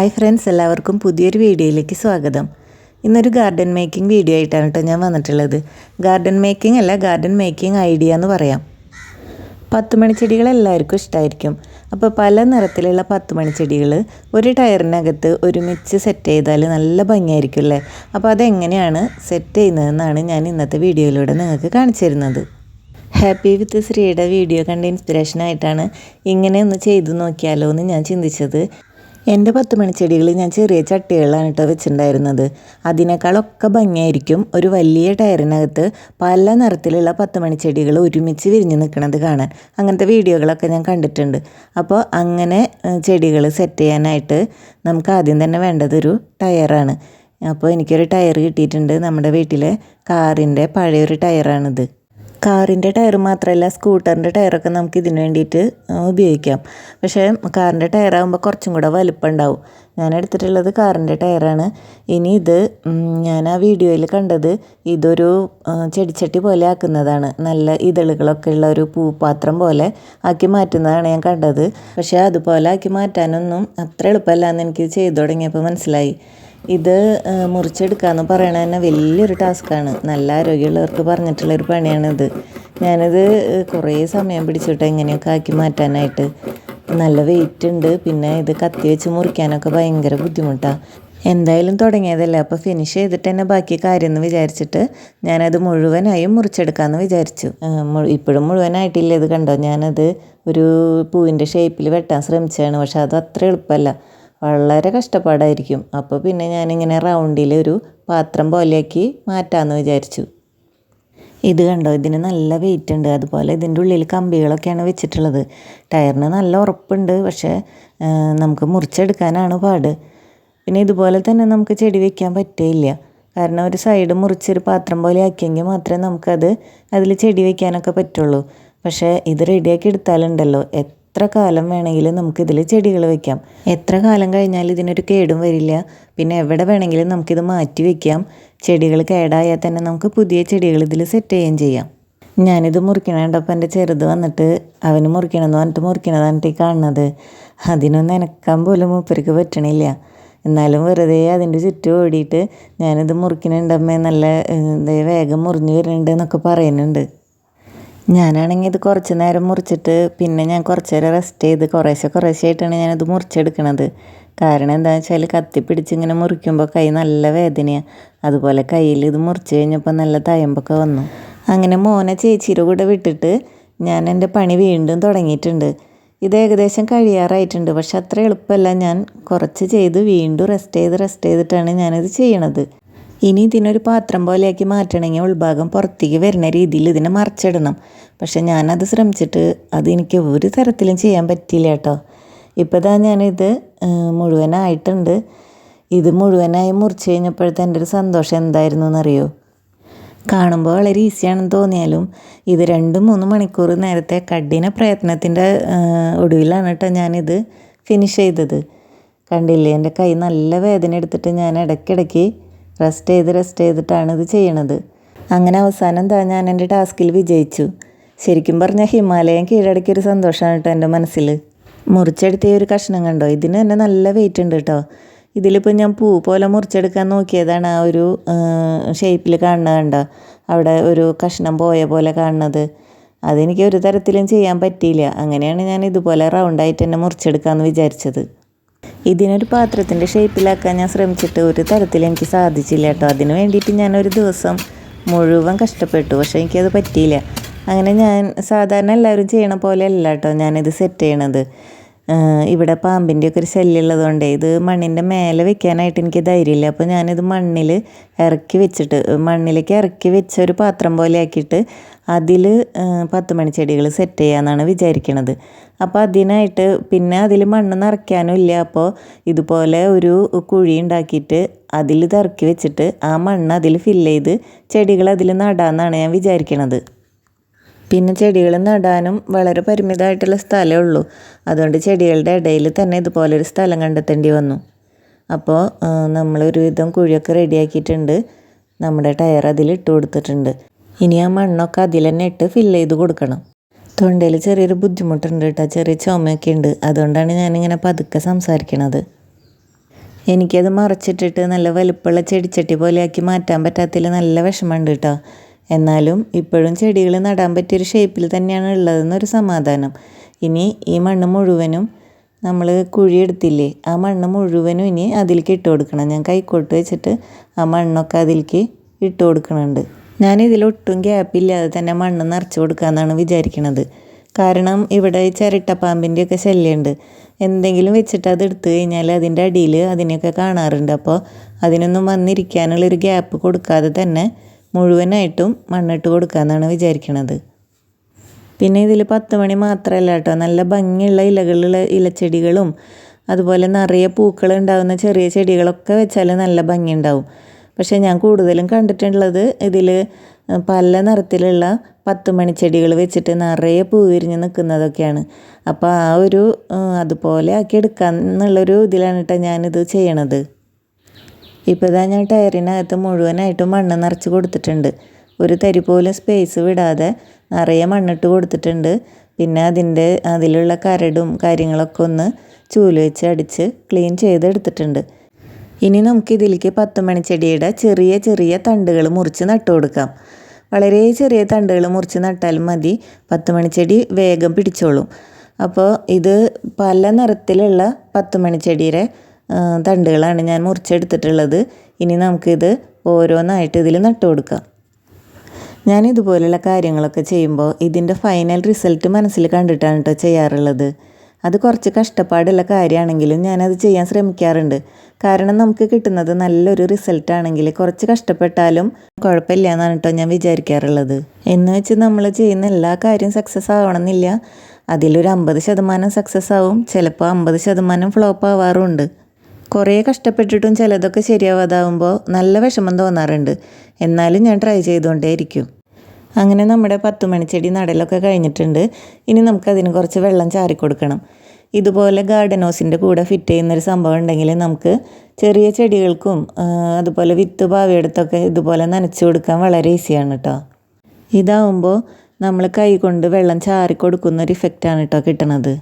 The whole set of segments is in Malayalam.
ഹായ് ഫ്രണ്ട്സ് എല്ലാവർക്കും പുതിയൊരു വീഡിയോയിലേക്ക് സ്വാഗതം. ഇന്നൊരു ഗാർഡൻ മേക്കിംഗ് വീഡിയോ ആയിട്ടാണ് കേട്ടോ ഞാൻ വന്നിട്ടുള്ളത്. ഗാർഡൻ മേക്കിംഗ് അല്ല ഗാർഡൻ മേക്കിംഗ് ഐഡിയ എന്ന് പറയാം. പത്ത് ചെടികൾ എല്ലാവർക്കും ഇഷ്ടമായിരിക്കും അപ്പോൾ പല നിറത്തിലുള്ള പത്ത് മണിച്ചെടികൾ ഒരു ടയറിനകത്ത് ഒരുമിച്ച് സെറ്റ് ചെയ്താൽ നല്ല ഭംഗിയായിരിക്കും അല്ലേ? അപ്പോൾ അതെങ്ങനെയാണ് സെറ്റ് ചെയ്യുന്നതെന്നാണ് ഞാൻ ഇന്നത്തെ വീഡിയോയിലൂടെ നിങ്ങൾക്ക് കാണിച്ചു തരുന്നത്. ഹാപ്പി വിത്ത് ശ്രീയുടെ വീഡിയോ കണ്ട ഇൻസ്പിറേഷനായിട്ടാണ് ഇങ്ങനെ ഒന്ന് ചെയ്തു നോക്കിയാലോ എന്ന് ഞാൻ ചിന്തിച്ചത്. എന്റെ പത്ത് മണിച്ചെടികൾ ഞാൻ ചെറിയ ചട്ടികളിലാണ് കേട്ടോ വെച്ചിട്ടുണ്ടായിരുന്നത്. അതിനേക്കാളൊക്കെ ഭംഗിയായിരിക്കും ഒരു വലിയ ടയറിനകത്ത് പല നിറത്തിലുള്ള പത്ത് മണിച്ചെടികൾ ഒരുമിച്ച് വിരിഞ്ഞ് നിൽക്കുന്നത് കാണാൻ. അങ്ങനത്തെ വീഡിയോകളൊക്കെ ഞാൻ കണ്ടിട്ടുണ്ട്. അപ്പോൾ അങ്ങനെ ചെടികൾ സെറ്റ് ചെയ്യാനായിട്ട് നമുക്ക് ആദ്യം തന്നെ വേണ്ടതൊരു ടയറാണ്. അപ്പോൾ എനിക്കൊരു ടയർ കിട്ടിയിട്ടുണ്ട് നമ്മുടെ വീട്ടിലെ കാറിന്റെ പഴയൊരു ടയറാണിത്. കാറിന്റെ ടയർ മാത്രമല്ല സ്കൂട്ടറിന്റെ ടയറൊക്കെ നമുക്ക് ഇതിന് വേണ്ടിയിട്ട് ഉപയോഗിക്കാം. പക്ഷേ കാറിന്റെ ടയറാകുമ്പോൾ കുറച്ചും കൂടെ വലിപ്പം ഉണ്ടാവും ഞാൻ എടുത്തിട്ടുള്ളത് കാറിന്റെ ടയറാണ്. ഇനി ഇത് ഞാൻ ആ വീഡിയോയിൽ കണ്ടത് ഇതൊരു ചെടിച്ചട്ടി പോലെ ആക്കുന്നതാണ്. നല്ല ഇതളുകളൊക്കെ ഉള്ള ഒരു പൂപാത്രം പോലെ ആക്കി മാറ്റുന്നതാണ് ഞാൻ കണ്ടത്. പക്ഷേ അതുപോലെ ആക്കി മാറ്റാനൊന്നും അത്ര എളുപ്പമല്ല എന്ന് എനിക്ക് ചെയ്തു തുടങ്ങിയപ്പോൾ മനസ്സിലായി. ഇത് മുറിച്ചെടുക്കാന്ന് പറയണ തന്നെ വലിയൊരു ടാസ്ക്കാണ്. നല്ല ആരോഗ്യമുള്ളവർക്ക് പറഞ്ഞിട്ടുള്ളൊരു പണിയാണിത്. ഞാനിത് കുറേ സമയം പിടിച്ചിട്ട് എങ്ങനെയൊക്കെ ആക്കി മാറ്റാനായിട്ട്. നല്ല വെയിറ്റ് ഉണ്ട്. പിന്നെ ഇത് കത്തി വെച്ച് മുറിക്കാനൊക്കെ ഭയങ്കര ബുദ്ധിമുട്ടാണ് എന്തായാലും തുടങ്ങിയതല്ലേ. അപ്പോൾ ഫിനിഷ് ചെയ്തിട്ട് തന്നെ ബാക്കി കാര്യം എന്ന് വിചാരിച്ചിട്ട് ഞാനത് മുഴുവനായും മുറിച്ചെടുക്കാമെന്ന് വിചാരിച്ചു. ഇപ്പോഴും മുഴുവനായിട്ടില്ല ഇത് കണ്ടോ? ഞാനത് ഒരു പൂവിന്റെ ഷേപ്പിൽ വെട്ടാൻ ശ്രമിച്ചതാണ്. പക്ഷെ അത് അത്ര എളുപ്പമല്ല. വളരെ കഷ്ടപ്പാടായിരിക്കും. അപ്പോൾ പിന്നെ ഞാനിങ്ങനെ റൗണ്ടിൽ ഒരു പാത്രം പോലെയാക്കി മാറ്റാമെന്ന് വിചാരിച്ചു. ഇത് കണ്ടോ? ഇതിന് നല്ല വെയിറ്റ് ഉണ്ട്. അതുപോലെ ഇതിന്റെ ഉള്ളിൽ കമ്പികളൊക്കെയാണ് വെച്ചിട്ടുള്ളത്. ടയറിന് നല്ല ഉറപ്പുണ്ട്. പക്ഷേ നമുക്ക് മുറിച്ചെടുക്കാനാണ് പാട്. പിന്നെ ഇതുപോലെ തന്നെ നമുക്ക് ചെടി വെക്കാൻ പറ്റില്ല കാരണം ഒരു സൈഡ് മുറിച്ചൊരു പാത്രം പോലെ ആക്കിയെങ്കിൽ മാത്രമേ നമുക്കത് അതിൽ ചെടി വെക്കാനൊക്കെ പറ്റുള്ളൂ. പക്ഷേ ഇത് റെഡിയാക്കി എടുത്താലുണ്ടല്ലോ. എത്ര കാലം വേണമെങ്കിലും നമുക്കിതിൽ ചെടികൾ വെക്കാം. എത്ര കാലം കഴിഞ്ഞാൽ ഇതിനൊരു കേടും വരില്ല. പിന്നെ എവിടെ വേണമെങ്കിലും നമുക്കിത് മാറ്റി വെക്കാം. ചെടികൾ കേടായാൽ തന്നെ നമുക്ക് പുതിയ ചെടികൾ ഇതിൽ സെറ്റ് ചെയ്യുകയും ചെയ്യാം. ഞാനിത് മുറിക്കണേണ്ടപ്പം എന്റെ ചെറുത് വന്നിട്ട് അവന് മുറിക്കണമെന്ന് പറഞ്ഞിട്ട് മുറിക്കണതാണ് ഈ കാണുന്നത്. അതിനൊന്നും എനക്കാൻ പോലും മൂപ്പർക്ക് പറ്റണില്ല. എന്നാലും വെറുതെ അതിന്റെ ചുറ്റും ഓടിയിട്ട് ഞാനിത് മുറിക്കണുണ്ടമ്മേ നല്ല വേഗം മുറിഞ്ഞു വരുന്നുണ്ട് എന്നൊക്കെ പറയുന്നുണ്ട്. ഞാനാണെങ്കിൽ ഇത് കുറച്ച് നേരം മുറിച്ചിട്ട് പിന്നെ ഞാൻ കുറച്ച് നേരം റെസ്റ്റ് ചെയ്ത് കുറേശ്ശെ കുറേശ്ശെ ആയിട്ടാണ് ഞാനത് മുറിച്ചെടുക്കണത്. കാരണം എന്താണെന്ന് വെച്ചാൽ കത്തി പിടിച്ച് ഇങ്ങനെ മുറിക്കുമ്പോൾ കൈ നല്ല വേദനയാണ് അതുപോലെ കയ്യിൽ ഇത് മുറിച്ച് കഴിഞ്ഞപ്പോൾ നല്ല തയമ്പൊക്കെ വന്നു. അങ്ങനെ മോനെ ചേച്ചിയുടെ കൂടെ വിട്ടിട്ട് ഞാൻ എന്റെ പണി വീണ്ടും തുടങ്ങിയിട്ടുണ്ട്. ഇത് ഏകദേശം കഴിയാറായിട്ടുണ്ട്. പക്ഷെ അത്ര എളുപ്പമല്ല. ഞാൻ കുറച്ച് ചെയ്ത് വീണ്ടും റെസ്റ്റ് ചെയ്ത് റെസ്റ്റ് ചെയ്തിട്ടാണ് ഞാനിത് ചെയ്യണത്. ഇനി ഇതിനൊരു പാത്രം പോലെയാക്കി മാറ്റണമെങ്കിൽ ഉൾഭാഗം പുറത്തേക്ക് വരുന്ന രീതിയിൽ ഇതിനെ മറിച്ചിടണം. പക്ഷെ ഞാനത് ശ്രമിച്ചിട്ട് അതെനിക്ക് ഒരു തരത്തിലും ചെയ്യാൻ പറ്റിയില്ല കേട്ടോ. ഇപ്പോൾ ഇതാ ഞാനിത് മുഴുവനായിട്ടുണ്ട്. ഇത് മുഴുവനായി മുറിച്ച് കഴിഞ്ഞപ്പോഴത്തെ എന്റെ ഒരു സന്തോഷം എന്തായിരുന്നു എന്നറിയോ? കാണുമ്പോൾ വളരെ ഈസിയാണെന്ന് തോന്നിയാലും ഇത് രണ്ട് മൂന്ന് മണിക്കൂർ നേരത്തെ കഠിന പ്രയത്നത്തിന്റെ ഒടുവിലാണ് കേട്ടോ ഞാനിത് ഫിനിഷ് ചെയ്തത്. കണ്ടില്ലേ? എന്റെ കൈ നല്ല വേദന എടുത്തിട്ട് ഞാൻ ഇടയ്ക്കിടയ്ക്ക് റെസ്റ്റ് ചെയ്ത് റെസ്റ്റ് ചെയ്തിട്ടാണ് ഇത് ചെയ്യണത്. അങ്ങനെ അവസാനം താ ഞാൻ എന്റെ ടാസ്കിൽ വിജയിച്ചു. ശരിക്കും പറഞ്ഞാൽ ഹിമാലയം കീഴടക്കിയൊരു സന്തോഷമാണ് കേട്ടോ എന്റെ മനസ്സിൽ മുറിച്ചെടുത്ത ഒരു കഷ്ണം കണ്ടോ? ഇതിന് തന്നെ നല്ല വെയിറ്റ് ഉണ്ട് കേട്ടോ ഇതിലിപ്പോൾ ഞാൻ പൂ പോലെ മുറിച്ചെടുക്കാൻ നോക്കിയതാണ് ആ ഒരു ഷേപ്പിൽ കാണുന്നത് കണ്ടോ? അവിടെ ഒരു കഷ്ണം പോയ പോലെ കാണുന്നത്. അതെനിക്ക് ഒരു തരത്തിലും ചെയ്യാൻ പറ്റിയില്ല. അങ്ങനെയാണ് ഞാൻ ഇതുപോലെ റൗണ്ടായിട്ട് തന്നെ മുറിച്ചെടുക്കാമെന്ന് വിചാരിച്ചത്. ഇതിനൊരു പാത്രത്തിന്റെ ഷേപ്പിലാക്കാൻ ഞാൻ ശ്രമിച്ചിട്ട് ഒരു തരത്തിൽ എനിക്ക് സാധിച്ചില്ല കേട്ടോ. അതിന് വേണ്ടിയിട്ട് ഞാൻ ഒരു ദിവസം മുഴുവൻ കഷ്ടപ്പെട്ടു. പക്ഷേ എനിക്കത് പറ്റിയില്ല. അങ്ങനെ ഞാൻ സാധാരണ എല്ലാവരും ചെയ്യണ പോലെ അല്ല കേട്ടോ ഞാനിത് സെറ്റ് ചെയ്യണത്. ഇവിടെ പാമ്പിന്റെ ഒക്കെ ഒരു ശല്യമുള്ളത് കൊണ്ട് ഇത് മണ്ണിന്റെ മേലെ വെക്കാനായിട്ട് എനിക്ക് ധൈര്യമില്ല. അപ്പോൾ ഞാനിത് മണ്ണിൽ ഇറക്കി വെച്ചിട്ട് മണ്ണിലേക്ക് ഇറക്കി വെച്ച ഒരു പാത്രം പോലെ ആക്കിയിട്ട് അതിൽ പത്ത് മണി ചെടികൾ സെറ്റ് ചെയ്യാമെന്നാണ് വിചാരിക്കണത്. അപ്പോൾ അതിനായിട്ട് പിന്നെ അതിൽ മണ്ണ് നിറയ്ക്കാനും ഇല്ല. അപ്പോൾ ഇതുപോലെ ഒരു കുഴി ഉണ്ടാക്കിയിട്ട് അതിൽ ഇറക്കി വെച്ചിട്ട് ആ മണ്ണ് അതിൽ ഫില്ല് ചെയ്ത് ചെടികൾ അതിൽ നടാമെന്നാണ് ഞാൻ വിചാരിക്കണത്. പിന്നെ ചെടികൾ നടാനും വളരെ പരിമിതമായിട്ടുള്ള സ്ഥലമേ ഉള്ളൂ. അതുകൊണ്ട് ചെടികളുടെ ഇടയിൽ തന്നെ ഇതുപോലൊരു സ്ഥലം കണ്ടെത്തേണ്ടി വന്നു. അപ്പോൾ നമ്മളൊരു വിധം കുഴിയൊക്കെ റെഡിയാക്കിയിട്ടുണ്ട്. നമ്മുടെ ടയർ അതിൽ ഇട്ട് കൊടുത്തിട്ടുണ്ട്. ഇനി ആ മണ്ണൊക്കെ അതിൽ തന്നെ ഇട്ട് ഫില്ല് ചെയ്ത് കൊടുക്കണം. തൊണ്ടയിൽ ചെറിയൊരു ബുദ്ധിമുട്ടുണ്ട് കേട്ടോ. ചെറിയ ചുമയൊക്കെ ഉണ്ട്. അതുകൊണ്ടാണ് ഞാനിങ്ങനെ പതുക്കെ സംസാരിക്കണത്. എനിക്കത് മറച്ചിട്ടിട്ട് നല്ല വലുപ്പമുള്ള ചെടിച്ചട്ടി പോലെയാക്കി മാറ്റാൻ പറ്റാത്തതിൽ നല്ല വിഷമമുണ്ട് കേട്ടോ. എന്നാലും ഇപ്പോഴും ചെടികൾ നടാൻ പറ്റിയൊരു ഷേപ്പിൽ തന്നെയാണ് ഉള്ളതെന്നൊരു സമാധാനം. ഇനി ഈ മണ്ണ് മുഴുവനും നമ്മൾ കുഴിയെടുത്തില്ലേ ആ മണ്ണ് മുഴുവനും ഇനി അതിലേക്ക് ഇട്ട് കൊടുക്കണം. ഞാൻ കൈക്കോട്ട് വെച്ചിട്ട് ആ മണ്ണൊക്കെ അതിലേക്ക് ഇട്ട് കൊടുക്കുന്നുണ്ട്. ഞാൻ ഇതിലൊട്ടും ഗ്യാപ്പില്ലാതെ തന്നെ മണ്ണ് നിറച്ച് കൊടുക്കാമെന്നാണ് വിചാരിക്കുന്നത് കാരണം ഇവിടെ ചിരട്ടപ്പാമ്പിന്റെയൊക്കെ ശല്യമുണ്ട്. എന്തെങ്കിലും വെച്ചിട്ട് അത് എടുത്തു കഴിഞ്ഞാൽ അതിന്റെ അടിയിൽ അതിനെയൊക്കെ കാണാറുണ്ട്. അപ്പോൾ അതിനൊന്നും വന്നിരിക്കാനുള്ളൊരു ഗ്യാപ്പ് കൊടുക്കാതെ തന്നെ മുഴുവനായിട്ടും മണ്ണിട്ട് കൊടുക്കാമെന്നാണ് വിചാരിക്കുന്നത് പിന്നെ ഇതിൽ പത്ത് മണി മാത്രമല്ല കേട്ടോ നല്ല ഭംഗിയുള്ള ഇലകളുള്ള ഇലച്ചെടികളും അതുപോലെ നിറയെ പൂക്കൾ ഉണ്ടാകുന്ന ചെറിയ ചെടികളൊക്കെ വെച്ചാൽ നല്ല ഭംഗി ഉണ്ടാവും പക്ഷേ ഞാൻ കൂടുതലും കണ്ടിട്ടുള്ളത് ഇതിൽ പല നിറത്തിലുള്ള പത്ത് മണിച്ചെടികൾ വെച്ചിട്ട് നിറയെ പൂ വിരിഞ്ഞ് നിൽക്കുന്നതൊക്കെയാണ് അപ്പോൾ ആ ഒരു അതുപോലെ ആക്കി എടുക്കാം എന്നുള്ളൊരു ഇതിലാണ് കേട്ടോ ഞാനിത് ചെയ്യണത്. ഇപ്പോൾ ഇതാ ഞാൻ ടയറിനകത്ത് മുഴുവനായിട്ട് മണ്ണ് നിറച്ച് കൊടുത്തിട്ടുണ്ട്. ഒരു തരി പോലും സ്പേസ് വിടാതെ നിറയെ മണ്ണിട്ട് കൊടുത്തിട്ടുണ്ട്. പിന്നെ അതിന്റെ അതിലുള്ള കരടും കാര്യങ്ങളൊക്കെ ഒന്ന് ചൂൽ വെച്ച് അടിച്ച് ക്ലീൻ ചെയ്തെടുത്തിട്ടുണ്ട്. ഇനി നമുക്ക് ഇതിലേക്ക് പത്ത് മണിച്ചെടിയുടെ ചെറിയ ചെറിയ തണ്ടുകൾ മുറിച്ച് നട്ടു കൊടുക്കാം. വളരെ ചെറിയ തണ്ടുകൾ മുറിച്ച് നട്ടാലും മതി. പത്ത് മണിച്ചെടി വേഗം പിടിച്ചോളും. അപ്പോൾ ഇത് പല നിറത്തിലുള്ള പത്ത് മണിച്ചെടിയുടെ തണ്ടുകളാണ് ഞാൻ മുറിച്ചെടുത്തിട്ടുള്ളത്. ഇനി നമുക്കിത് ഓരോന്നായിട്ട് ഇതിൽ നട്ടു കൊടുക്കാം. ഞാൻ ഇതുപോലെയുള്ള കാര്യങ്ങളൊക്കെ ചെയ്യുമ്പോൾ ഇതിന്റെ ഫൈനൽ റിസൾട്ട് മനസ്സിൽ കണ്ടിട്ടാണ് കേട്ടോ ചെയ്യാറുള്ളത്. അത് കുറച്ച് കഷ്ടപ്പാടുള്ള കാര്യമാണെങ്കിലും ഞാനത് ചെയ്യാൻ ശ്രമിക്കാറുണ്ട്. കാരണം നമുക്ക് കിട്ടുന്നത് നല്ലൊരു റിസൾട്ടാണെങ്കിൽ കുറച്ച് കഷ്ടപ്പെട്ടാലും കുഴപ്പമില്ല എന്നാണ് കേട്ടോ ഞാൻ വിചാരിക്കാറുള്ളത്. എന്ന് വെച്ച് നമ്മൾ ചെയ്യുന്ന എല്ലാ കാര്യവും സക്സസ് ആവണമെന്നില്ല. അതിലൊരു അമ്പത് ശതമാനം സക്സസ് ആവും. ചിലപ്പോൾ അമ്പത് ശതമാനം ഫ്ലോപ്പ് ആവാറുമുണ്ട് കുറേ കഷ്ടപ്പെട്ടിട്ടും ചിലതൊക്കെ ശരിയാവാതാവുമ്പോൾ നല്ല വിഷമം തോന്നാറുണ്ട്. എന്നാലും ഞാൻ ട്രൈ ചെയ്തുകൊണ്ടേയിരിക്കും. അങ്ങനെ നമ്മുടെ പത്ത് മണിച്ചെടി നടലൊക്കെ കഴിഞ്ഞിട്ടുണ്ട്. ഇനി നമുക്കതിന് കുറച്ച് വെള്ളം ചാരി കൊടുക്കണം ഇതുപോലെ ഗാർഡൻ ഹൗസിന്റെ കൂടെ ഫിറ്റ് ചെയ്യുന്നൊരു സംഭവം ഉണ്ടെങ്കിൽ നമുക്ക് ചെറിയ ചെടികൾക്കും അതുപോലെ വിത്ത് പാവിയെടുത്തൊക്കെ ഇതുപോലെ നനച്ചു കൊടുക്കാൻ വളരെ ഈസിയാണ് കേട്ടോ ഇതാവുമ്പോൾ നമ്മൾ കൈ കൊണ്ട് വെള്ളം ചാരി കൊടുക്കുന്ന ഒരു ഇഫക്റ്റാണ് കേട്ടോ കിട്ടണത്.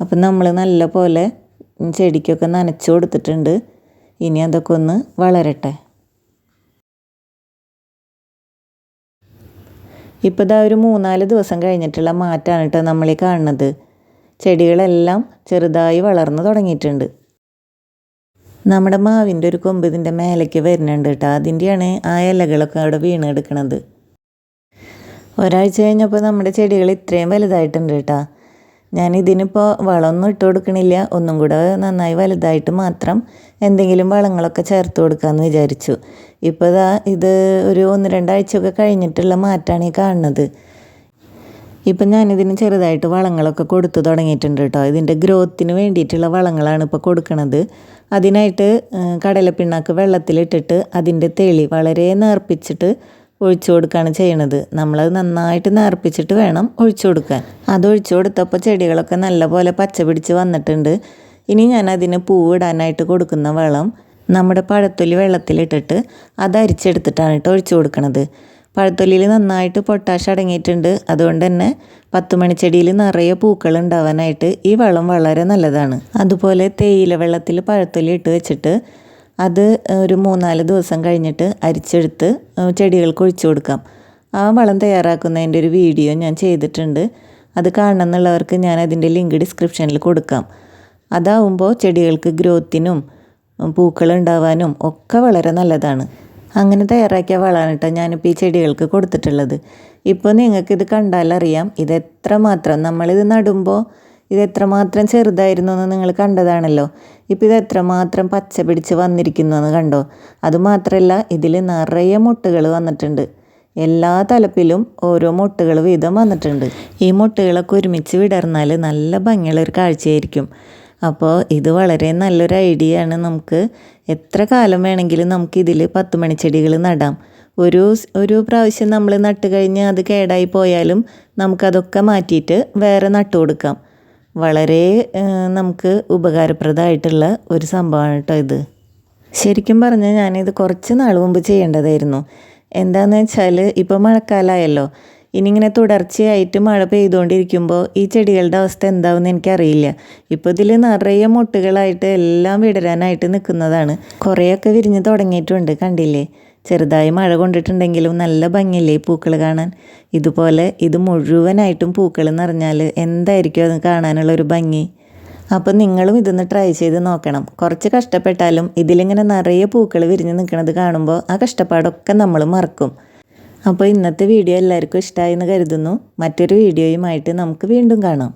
അപ്പം നമ്മൾ നല്ല പോലെ ചെടിക്കൊക്കെ നനച്ചു കൊടുത്തിട്ടുണ്ട്. ഇനി അതൊക്കെ ഒന്ന് വളരട്ടെ. ഇപ്പോൾ ഇതാ ഒരു മൂന്നാൽ ദിവസം കഴിഞ്ഞിട്ടുള്ള മാറ്റമാണ് കേട്ടോ നമ്മളീ കാണുന്നത്. ചെടികളെല്ലാം ചെറുതായി വളർന്നു തുടങ്ങിയിട്ടുണ്ട്. നമ്മുടെ മാവിന്റെ ഒരു കൊമ്പ് ഇതിന്റെ മേലേക്ക് വരുന്നുണ്ട് കേട്ടോ. അതിന്റെയാണ് ആ ഇലകളൊക്കെ അവിടെ വീണ് എടുക്കണത് ഒരാഴ്ച കഴിഞ്ഞപ്പോൾ നമ്മുടെ ചെടികൾ ഇത്രയും വലുതായിട്ടുണ്ട് കേട്ടോ. ഞാൻ ഇതിനിപ്പോൾ വളമൊന്നും ഇട്ട് കൊടുക്കണില്ല. ഒന്നും കൂടെ നന്നായി വലുതായിട്ട് മാത്രം എന്തെങ്കിലും വളങ്ങളൊക്കെ ചേർത്ത് കൊടുക്കാമെന്ന് വിചാരിച്ചു. ഇപ്പോൾ ഇതാ ഇത് ഒരു ഒന്ന് രണ്ടാഴ്ചയൊക്കെ കഴിഞ്ഞിട്ടുള്ള മാറ്റമാണ് ഈ കാണുന്നത്. ഇപ്പം ഞാനിതിന് ചെറുതായിട്ട് വളങ്ങളൊക്കെ കൊടുത്തു തുടങ്ങിയിട്ടുണ്ട് കേട്ടോ. ഇതിന്റെ ഗ്രോത്തിന് വേണ്ടിയിട്ടുള്ള വളങ്ങളാണ് ഇപ്പോൾ കൊടുക്കുന്നത് അതിനായിട്ട് കടലപ്പിണ്ണാക്ക് വെള്ളത്തിലിട്ടിട്ട് അതിന്റെ തെളി വളരെ നേർപ്പിച്ചിട്ട് ഒഴിച്ചു കൊടുക്കുകയാണ് ചെയ്യണത്. നമ്മളത് നന്നായിട്ട് നേർപ്പിച്ചിട്ട് വേണം ഒഴിച്ചു കൊടുക്കാൻ. അത് ഒഴിച്ചു കൊടുത്തപ്പോൾ ചെടികളൊക്കെ നല്ലപോലെ പച്ച പിടിച്ച് വന്നിട്ടുണ്ട്. ഇനി ഞാൻ അതിന് പൂവിടാനായിട്ട് കൊടുക്കുന്ന വെള്ളം നമ്മുടെ പഴത്തൊലി വെള്ളത്തിലിട്ടിട്ട് അത് അരിച്ചെടുത്തിട്ടാണ് കേട്ടോ ഒഴിച്ചു കൊടുക്കണത്. പഴത്തൊലിയിൽ നന്നായിട്ട് പൊട്ടാഷ് അടങ്ങിയിട്ടുണ്ട്. അതുകൊണ്ട് തന്നെ പത്ത് മണിച്ചെടിയിൽ നിറയെ പൂക്കൾ ഉണ്ടാവാനായിട്ട് ഈ വെള്ളം വളരെ നല്ലതാണ്. അതുപോലെ തേയില വെള്ളത്തിൽ പഴത്തൊലി ഇട്ട് വെച്ചിട്ട് അത് ഒരു മൂന്നാൽ ദിവസം കഴിഞ്ഞിട്ട് അരിച്ചെടുത്ത് ചെടികൾക്ക് ഒഴിച്ചു കൊടുക്കാം. ആ വളം തയ്യാറാക്കുന്നതിന്റെ ഒരു വീഡിയോ ഞാൻ ചെയ്തിട്ടുണ്ട്. അത് കാണണം എന്നുള്ളവർക്ക് ഞാൻ അതിന്റെ ലിങ്ക് ഡിസ്ക്രിപ്ഷനിൽ കൊടുക്കാം. അതാവുമ്പോൾ ചെടികൾക്ക് ഗ്രോത്തിനും പൂക്കൾ ഉണ്ടാവാനും ഒക്കെ വളരെ നല്ലതാണ്. അങ്ങനെ തയ്യാറാക്കിയ വളമാണ് കേട്ടോ ഞാനിപ്പോൾ ഈ ചെടികൾക്ക് കൊടുത്തിട്ടുള്ളത്. ഇപ്പോൾ നിങ്ങൾക്കിത് കണ്ടാലറിയാം ഇത് എത്രമാത്രം നമ്മളിത് നടുമ്പോൾ ഇത് എത്രമാത്രം ചെറുതായിരുന്നു എന്ന് നിങ്ങൾ കണ്ടതാണല്ലോ. ഇപ്പോൾ ഇത് എത്രമാത്രം പച്ച പിടിച്ച് വന്നിരിക്കുന്നു എന്ന് കണ്ടോ? അതുമാത്രമല്ല ഇതിൽ നിറയെ മുട്ടുകൾ വന്നിട്ടുണ്ട്. എല്ലാ തലപ്പിലും ഓരോ മുട്ടുകൾ വീതം വന്നിട്ടുണ്ട്. ഈ മുട്ടുകളൊക്കെ ഒരുമിച്ച് വിടർന്നാൽ നല്ല ഭംഗിയുള്ള ഒരു കാഴ്ചയായിരിക്കും. അപ്പോൾ ഇത് വളരെ നല്ലൊരു ഐഡിയ ആണ്. നമുക്ക് എത്ര കാലം വേണമെങ്കിലും നമുക്ക് ഇതിൽ പത്ത് മണിച്ചെടികൾ നടാം. ഒരു ഒരു പ്രാവശ്യം നമ്മൾ നട്ട് അത് കേടായി പോയാലും നമുക്കതൊക്കെ മാറ്റിയിട്ട് വേറെ നട്ടു കൊടുക്കാം. വളരെ നമുക്ക് ഉപകാരപ്രദമായിട്ടുള്ള ഒരു സംഭവമാണ് കേട്ടോ ഇത്. ശരിക്കും പറഞ്ഞാൽ ഞാനിത് കുറച്ച് നാൾ മുമ്പ് ചെയ്യേണ്ടതായിരുന്നു. എന്താണെന്ന് വെച്ചാൽ ഇപ്പോൾ മഴക്കാലമായല്ലോ ഇങ്ങനെ തുടർച്ചയായിട്ട് മഴ പെയ്തുകൊണ്ടിരിക്കുമ്പോൾ ഈ ചെടികളുടെ അവസ്ഥ എന്താവുമെന്ന് എനിക്കറിയില്ല. ഇപ്പോൾ ഇതിൽ നിറയെ മുട്ടുകളായിട്ട് എല്ലാം വിടരാനായിട്ട് നിൽക്കുന്നതാണ് കുറേയൊക്കെ വിരിഞ്ഞ് തുടങ്ങിയിട്ടുണ്ട് കണ്ടില്ലേ? ചെറുതായി മഴ കൊണ്ടിട്ടുണ്ടെങ്കിലും നല്ല ഭംഗിയില്ലേ പൂക്കൾ കാണാൻ? ഇതുപോലെ ഇത് മുഴുവനായിട്ടും പൂക്കൾ നിറഞ്ഞാൽ എന്തായിരിക്കും അത് കാണാനുള്ള ഒരു ഭംഗി? അപ്പോൾ നിങ്ങളും ഇതൊന്ന് ട്രൈ ചെയ്ത് നോക്കണം. കുറച്ച് കഷ്ടപ്പെട്ടാലും ഇതിലിങ്ങനെ നിറയെ പൂക്കൾ വിരിഞ്ഞ് നിൽക്കുന്നത് കാണുമ്പോൾ ആ കഷ്ടപ്പാടൊക്കെ നമ്മൾ മറക്കും. അപ്പോൾ ഇന്നത്തെ വീഡിയോ എല്ലാവർക്കും ഇഷ്ടമായി എന്ന് കരുതുന്നു. മറ്റൊരു വീഡിയോയുമായിട്ട് നമുക്ക് വീണ്ടും കാണാം.